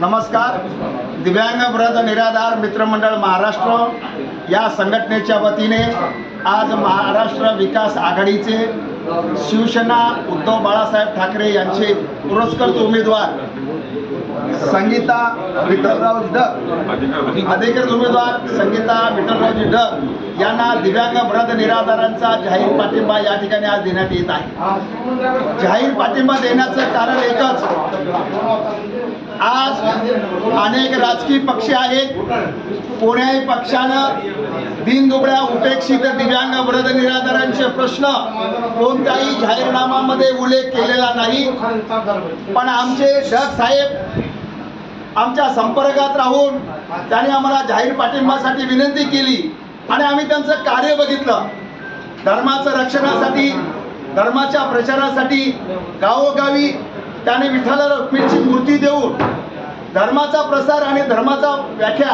नमस्कार. दिव्यांग व्रत निराधार मित्रमंडळ महाराष्ट्र या संघटनेच्या वतीने आज महाराष्ट्र विकास आघाडीचे शिवसेना उद्धव बाळासाहेब ठाकरे यांचे पुरस्कृत उमेदवार. संगीता विठ्ठलराव डग अधिकृत उमेदवार संगीता विठ्ठलरावजी डग यांना दिव्यांग व्रत निराधारांचा जाहीर पाठिंबा या ठिकाणी आज देण्यात येत आहे. जाहीर पाठिंबा देण्याचं कारण एकच. आज अनेक राजकीय पक्ष आहेत. कोण्याही पक्षानं बिनदुबळ्या उपेक्षित दिव्यांग वृद्ध निराधारांचे प्रश्न कोणत्याही जाहीरनामामध्ये उल्लेख केलेला नाही. पण आमचे डग साहेब आमच्या संपर्कात राहून त्याने आम्हाला जाहीर पाठिंबासाठी विनंती केली. आणि आम्ही त्यांचं कार्य बघितलं. धर्माचं रक्षणासाठी धर्माच्या प्रचारासाठी गावोगावी त्याने विठ्ठल रुक्मिणीची मूर्ती देऊन धर्माचा प्रसार आणि धर्माचा व्याख्या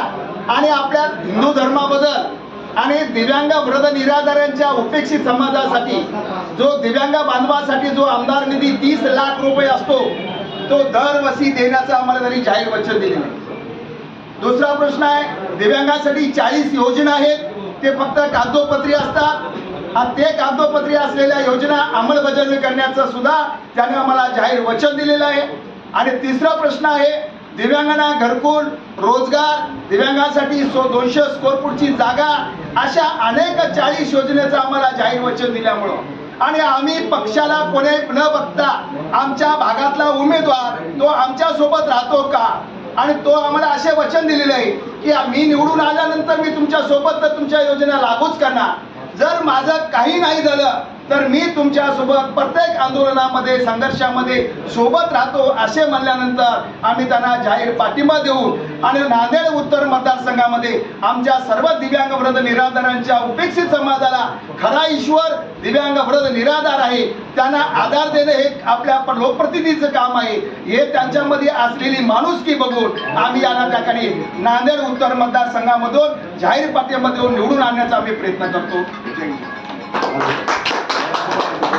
आणि आपल्या हिंदू धर्माबद्दल आणि दिव्यांग वृद्ध निराधारांच्या उपेक्षित समाजासाठी जो दिव्यांग बांधवासाठी जो आमदार निधी तीस लाख रुपये असतो तो दरवर्षी देण्याचं आम्हाला त्यांनी जाहीर वचन दिले दुसरा प्रश्न आहे दिव्यांगासाठी चाळीस योजना आहेत. ते फक्त कागदोपत्री असतात. आणि ते कागदोपत्री असलेल्या योजना अंमलबजावणी करण्याचं सुद्धा त्याने आम्हाला जाहीर वचन दिलेलं आहे. आणि तिसरा प्रश्न आहे दिव्यांगांना घरकुल रोजगार दिव्यांगासाठी सो दोनशे स्क्वेअर फूटची जागा अशा अनेक चाळीस योजनेचं आम्हाला जाहीर वचन दिल्यामुळं. आणि आम्ही पक्षाला कोणी न बघता आमच्या भागातला उमेदवार तो आमच्यासोबत राहतो का? आणि तो आम्हाला असे वचन दिलेले आहे की मी निवडून आल्यानंतर मी तुमच्यासोबत तर तुमच्या योजना लागूच करणार. जर माझं काही नाही झालं तर मी तुमच्यासोबत प्रत्येक आंदोलनामध्ये संघर्षामध्ये सोबत राहतो असे म्हणल्यानंतर आम्ही त्यांना जाहीर पाठिंबा देऊ. आणि नांदेड उत्तर मतदारसंघामध्ये आमच्या सर्व दिव्यांग वृद्ध निराधारांच्या उपेक्षित समाजाला खरा ईश्वर दिव्यांग वृद्ध निराधार आहे. त्यांना आधार देणे हे आपल्या लोकप्रतिनिधीचं काम आहे. हे त्यांच्यामध्ये असलेली माणुसकी बघून आम्ही याला त्या ठिकाणी नांदेड उत्तर मतदारसंघामधून जाहीर पाठिंबा देऊन निवडून आणण्याचा आम्ही प्रयत्न करतो.